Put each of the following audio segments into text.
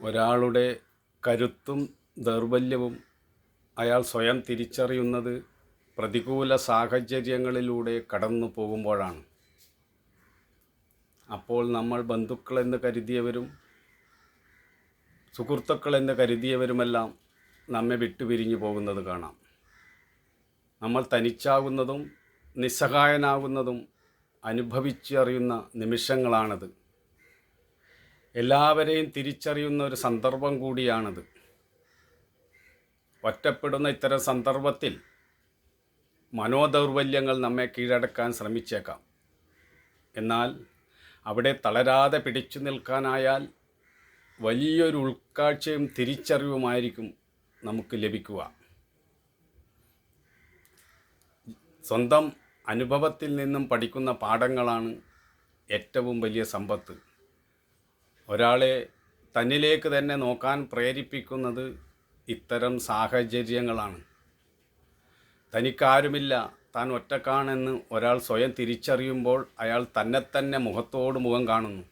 ഒരാളുടെ കരുത്തും ദൗർബല്യവും അയാൾ സ്വയം തിരിച്ചറിയുന്നത് പ്രതികൂല സാഹചര്യങ്ങളിലൂടെ കടന്നു പോകുമ്പോഴാണ്. അപ്പോൾ നമ്മൾ ബന്ധുക്കളെന്ന് കരുതിയവരും സുഹൃത്തുക്കളെന്ന് കരുതിയവരുമെല്ലാം നമ്മെ വിട്ടുപിരിഞ്ഞു പോകുന്നത് കാണാം. നമ്മൾ തനിച്ചാകുന്നതും നിസ്സഹായനാകുന്നതും അനുഭവിച്ചറിയുന്ന നിമിഷങ്ങളാണത്. എല്ലാവരെയും തിരിച്ചറിയുന്ന ഒരു സന്ദർഭം കൂടിയാണിത്. ഒറ്റപ്പെടുന്ന ഇത്തരം സന്ദർഭത്തിൽ മനോദൗർബല്യങ്ങൾ നമ്മെ കീഴടക്കാൻ ശ്രമിച്ചേക്കാം. എന്നാൽ അവിടെ തളരാതെ പിടിച്ചു നിൽക്കാനായാൽ വലിയൊരു ഉൾക്കാഴ്ചയും തിരിച്ചറിവുമായിരിക്കും നമുക്ക് ലഭിക്കുക. സ്വന്തം അനുഭവത്തിൽ നിന്നും പഠിക്കുന്ന പാഠങ്ങളാണ് ഏറ്റവും വലിയ സമ്പത്ത്. ഒരാളെ തന്നിലേക്ക് തന്നെ നോക്കാൻ പ്രേരിപ്പിക്കുന്നത് ഇത്തരം സാഹചര്യങ്ങളാണ്. തനിക്കാരുമില്ല താൻ ഒറ്റക്കാണെന്ന് ഒരാൾ സ്വയം തിരിച്ചറിയുമ്പോൾ അയാൾ തന്നെ തന്നെ മുഖത്തോട് മുഖം കാണുന്നു.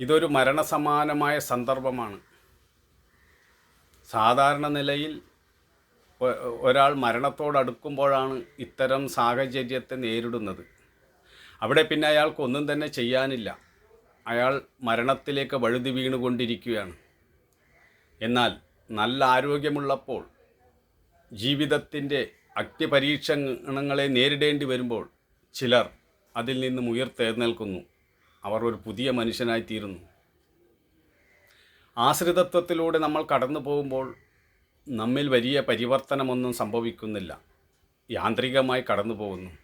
ഇതൊരു മരണസമാനമായ സന്ദർഭമാണ്. സാധാരണ നിലയിൽ ഒരാൾ മരണത്തോടടുക്കുമ്പോഴാണ് ഇത്തരം സാഹചര്യത്തെ നേരിടുന്നത്. അവിടെ പിന്നെ അയാൾക്ക് ഒന്നും തന്നെ ചെയ്യാനില്ല. അയാൾ മരണത്തിലേക്ക് വഴുതി വീണുകൊണ്ടിരിക്കുകയാണ്. എന്നാൽ നല്ല ആരോഗ്യമുള്ളപ്പോൾ ജീവിതത്തിന്റെ അഗ്നിപരീക്ഷണങ്ങളെ നേരിടേണ്ടി വരുമ്പോൾ ചിലർ അതിൽ നിന്നും ഉയർത്തെഴുന്നേൽക്കുന്നു. അവർ ഒരു പുതിയ മനുഷ്യനായി തീരുന്നു. ആശ്രിതത്വത്തിലൂടെ നമ്മൾ കടന്നു പോകുമ്പോൾ നമ്മിൽ വലിയ പരിവർത്തനമൊന്നും സംഭവിക്കുന്നില്ല. യാന്ത്രികമായി കടന്നു പോകുന്നു.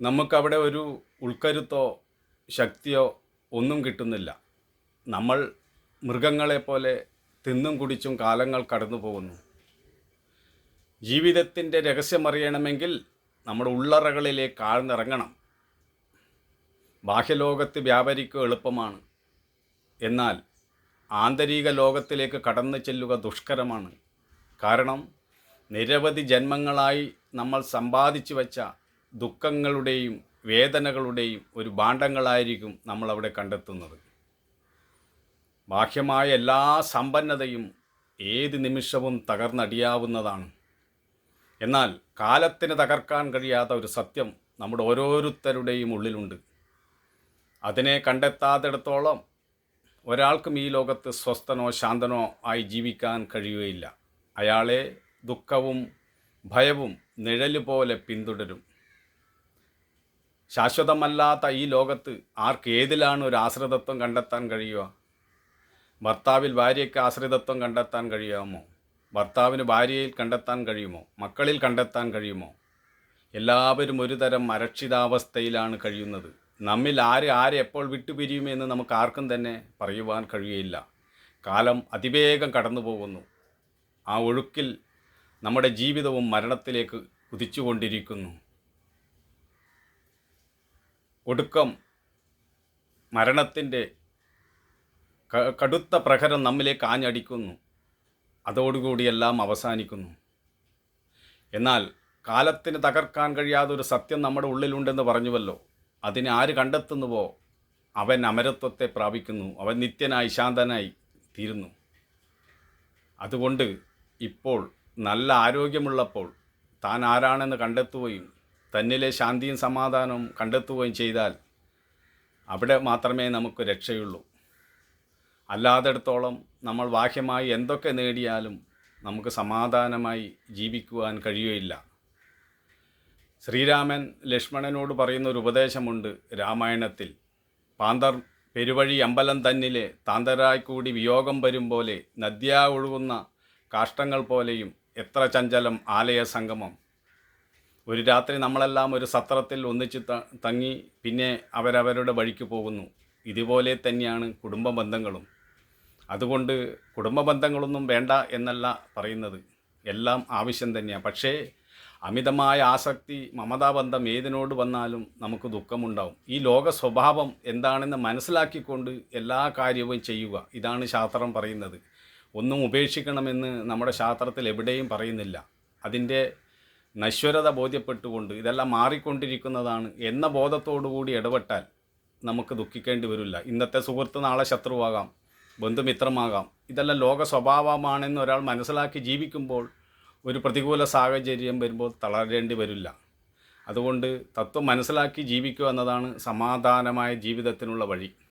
നമുക്കവിടെ ഒരു ഉൾക്കരുത്തോ ശക്തിയോ ഒന്നും കിട്ടുന്നില്ല. നമ്മൾ മൃഗങ്ങളെപ്പോലെ തിന്നും കുടിച്ചും കാലങ്ങൾ കടന്നു പോകുന്നു. ജീവിതത്തിന്റെ രഹസ്യമറിയണമെങ്കിൽ നമ്മുടെ ഉള്ളറകളിലേക്ക് ആഴ്ന്നിറങ്ങണം. ബാഹ്യലോകത്ത് വ്യാപരിക്കുക എളുപ്പമാണ്. എന്നാൽ ആന്തരിക ലോകത്തിലേക്ക് കടന്നു ചെല്ലുക ദുഷ്കരമാണ്. കാരണം നിരവധി ജന്മങ്ങളായി നമ്മൾ സമ്പാദിച്ചു വച്ച ദുഃഖങ്ങളുടെയും വേദനകളുടെയും ഒരു ഭാണ്ഡങ്ങളായിരിക്കും നമ്മളവിടെ കണ്ടെത്തുന്നത്. ബാഹ്യമായ എല്ലാ സമ്പന്നതയും ഏത് നിമിഷവും തകർന്നടിയാവുന്നതാണ്. എന്നാൽ കാലത്തിന് തകർക്കാൻ കഴിയാത്ത ഒരു സത്യം നമ്മുടെ ഓരോരുത്തരുടെയും ഉള്ളിലുണ്ട്. അതിനെ കണ്ടെത്താത്തിടത്തോളം ഒരാൾക്കും ഈ ലോകത്ത് സ്വസ്ഥനോ ശാന്തനോ ആയി ജീവിക്കാൻ കഴിയുകയില്ല. അയാളെ ദുഃഖവും ഭയവും നിഴൽ പോലെ പിന്തുടരും. ശാശ്വതമല്ലാത്ത ഈ ലോകത്ത് ആർക്ക് ഏതിലാണ് ഒരു ആശ്രിതത്വം കണ്ടെത്താൻ കഴിയുക? ഭർത്താവിൽ ഭാര്യയ്ക്ക് ആശ്രിതത്വം കണ്ടെത്താൻ കഴിയാമോ? ഭർത്താവിന് ഭാര്യയിൽ കണ്ടെത്താൻ കഴിയുമോ? മക്കളിൽ കണ്ടെത്താൻ കഴിയുമോ? എല്ലാവരും ഒരു തരം അരക്ഷിതാവസ്ഥയിലാണ് കഴിയുന്നത്. നമ്മിൽ ആര് ആരെ എപ്പോൾ വിട്ടുപിരിയുമെന്ന് നമുക്ക് ആർക്കും തന്നെ പറയുവാൻ കഴിയുകയില്ല കാലം അതിവേഗം കടന്നു പോകുന്നു ആ ഒഴുക്കിൽ നമ്മുടെ ജീവിതവും മരണത്തിലേക്ക് കുതിച്ചുകൊണ്ടിരിക്കുന്നു. ഒടുക്കം മരണത്തിന്റെ കടുത്ത പ്രഹരം നമ്മിലേക്ക് ആഞ്ഞടിക്കുന്നു. അതോടുകൂടി എല്ലാം അവസാനിക്കുന്നു. എന്നാൽ കാലത്തിന് തകർക്കാൻ കഴിയാതൊരു സത്യം നമ്മുടെ ഉള്ളിലുണ്ടെന്ന് പറഞ്ഞുവല്ലോ. അതിനെ ആര് കണ്ടെത്തുന്നുവോ? അവൻ അമരത്വത്തെ പ്രാപിക്കുന്നു. അവൻ നിത്യനായി ശാന്തനായി തീരുന്നു. അതുകൊണ്ട് ഇപ്പോൾ നല്ല ആരോഗ്യമുള്ളപ്പോൾ താൻ ആരാണെന്ന് കണ്ടെത്തുകയും തന്നിലെ ശാന്തിയും സമാധാനവും കണ്ടെത്തുകയും ചെയ്താൽ അവിടെ മാത്രമേ നമുക്ക് രക്ഷയുള്ളൂ. അല്ലാത്തിടത്തോളം നമ്മൾ ബാഹ്യമായി എന്തൊക്കെ നേടിയാലും നമുക്ക് സമാധാനമായി ജീവിക്കുവാൻ കഴിയുകയില്ല. ശ്രീരാമൻ ലക്ഷ്മണനോട് പറയുന്ന ഒരു ഉപദേശമുണ്ട് രാമായണത്തിൽ. പാന്തർ പെരുവഴി അമ്പലം തന്നിലെ താന്തരായി കൂടി വിയോഗം വരും പോലെ നദ്യ ഒഴുകുന്ന കാഷ്ടങ്ങൾ പോലെയും എത്ര ചഞ്ചലം ആലയ സംഗമം ഒരു രാത്രി നമ്മളെല്ലാം ഒരു സത്രത്തിൽ ഒന്നിച്ച് തങ്ങി പിന്നെ അവരവരുടെ വഴിക്ക് പോകുന്നു. ഇതുപോലെ തന്നെയാണ് കുടുംബ ബന്ധങ്ങളും. അതുകൊണ്ട് കുടുംബ ബന്ധങ്ങളൊന്നും വേണ്ട എന്നല്ല പറയുന്നത്. എല്ലാം ആവശ്യം തന്നെയാണ് പക്ഷേ അമിതമായ ആസക്തി മമതാബന്ധം ഏതിനോട് വന്നാലും നമുക്ക് ദുഃഖമുണ്ടാവും. ഈ ലോക സ്വഭാവം എന്താണെന്ന് മനസ്സിലാക്കിക്കൊണ്ട് എല്ലാ കാര്യവും ചെയ്യുക. ഇതാണ് ശാസ്ത്രം പറയുന്നത്. ഒന്നും ഉപേക്ഷിക്കണമെന്ന് നമ്മുടെ ശാസ്ത്രത്തിൽ എവിടെയും പറയുന്നില്ല. അതിന്റെ നശ്വരത ബോധ്യപ്പെട്ടുകൊണ്ട് ഇതെല്ലാം മാറിക്കൊണ്ടിരിക്കുന്നതാണ് എന്ന ബോധത്തോടു കൂടി ഇടപെട്ടാൽ നമുക്ക് ദുഃഖിക്കേണ്ടി വരില്ല. ഇന്നത്തെ സുഹൃത്ത് നാളെ ശത്രുവാകാം ബന്ധുമിത്രമാകാം. ഇതെല്ലാം ലോക സ്വഭാവമാണെന്ന് ഒരാൾ മനസ്സിലാക്കി ജീവിക്കുമ്പോൾ ഒരു പ്രതികൂല സാഹചര്യം വരുമ്പോൾ തളരേണ്ടി വരില്ല. അതുകൊണ്ട് തത്വം മനസ്സിലാക്കി ജീവിക്കുക എന്നതാണ് സമാധാനമായ ജീവിതത്തിനുള്ള വഴി.